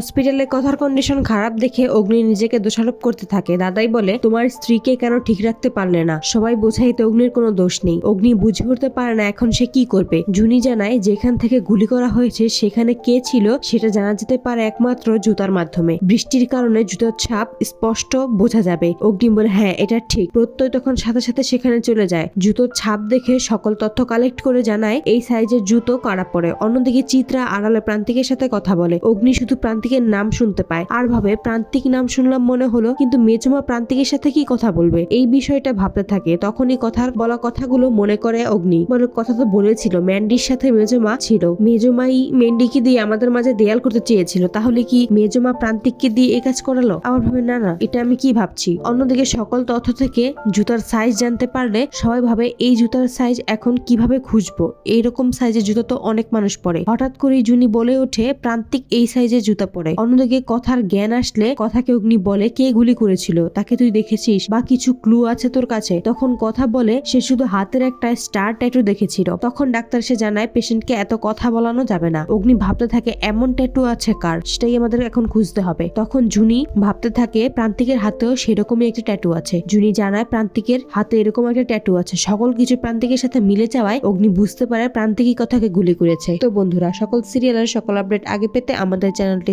হসপিটালে কথার কন্ডিশন খারাপ দেখে অগ্নি নিজেকে দোষারোপ করতে থাকে। দাদাই বলে, তোমার স্ত্রীকে কেন ঠিক রাখতে পারলে না? সবাই বোঝাইতে অগ্নির কোনো দোষ নেই। অগ্নি বুঝে উঠতে পারে না এখন সে কি করবে। জুনি জানায়, যেখান থেকে গুলি করা হয়েছে, সেখানে কে ছিল সেটা জানা যেতে পারে একমাত্র জুতার মাধ্যমে। বৃষ্টির কারণে জুতার ছাপ স্পষ্ট বোঝা যাবে। অগ্নি বলে হ্যাঁ এটা ঠিক। প্রত্যয় তখন সাথে সাথে সেখানে চলে যায়। জুতোর ছাপ দেখে সকল তথ্য কালেক্ট করে জানায়, এই সাইজের জুতো কারা পড়ে অন্যদিকে চিত্রা আড়ালে প্রান্তিকের সাথে কথা বলে। অগ্নি শুধু প্রান্তিকের নাম শুনতে পায়। আর ভাবে প্রান্তিক নাম শুনলাম মনে হলো, কিন্তু মেজমা প্রান্তিকের সাথে কি কথা বলবে? এই বিষয়টা ভাবতে থাকে। তখনই কথার বলা কথাগুলো মনে করে অগ্নি। বলে, কথা তো বলেছিল, ম্যান্ডির সাথে মেজমা ছিল। মেজমাই মেন্ডিকে দিয়ে আমাদের মাঝে দেয়াল করতে চেয়েছিল। তাহলে কি মেজমা প্রান্তিককে দিয়ে এই কাজ করালো? আবার ভাবে, না না, এটা আমি কি ভাবছি? অন্যদিকে সকল তথ্য থেকে জুতার সাইজ জানতে পারলে সবাই ভাবে, এই জুতার সাইজ এখন কীভাবে খুঁজবো? এইরকম সাইজের জুতো তো অনেক মানুষ পরে। হঠাৎ করে জুনি বলে ওঠে, প্রান্তিক এই সাইজের জুতা পরে। অন্যদিকে কথার জ্ঞান আসলে কথাকে অগ্নি বলে কে গুলি করেছিল, তাকে তুই দেখেছিস বা কিছু ক্লু আছে তোর কাছে? তখন কথা বলে সে শুধু হাতের একটা স্টার ট্যাটু দেখেছিল। তখন ডাক্তার সে জানায় পেশেন্টকে এত কথা বলানো যাবে না। অগ্নি ভাবতে থাকে, এমন ট্যাটু আছে কার? সেটাই আমাদের এখন খুঁজতে হবে। তখন জুনি ভাবতে থাকে, প্রান্তিকের হাতেও সেরকমই একটা ট্যাটু আছে। জুনি জানায়, প্রান্তিকের হাতে এরকম একটা ট্যাটু আছে। সকল কিছু প্রান্তিকের সাথে মিলে যাওয়ায় অগ্নি বুঝতে পারে প্রান্তিকই কথাকে গুলি করেছে। তো বন্ধুরা, সকল সিরিয়ালের সকল আপডেট আগে পেতে আমাদের চ্যানেলটি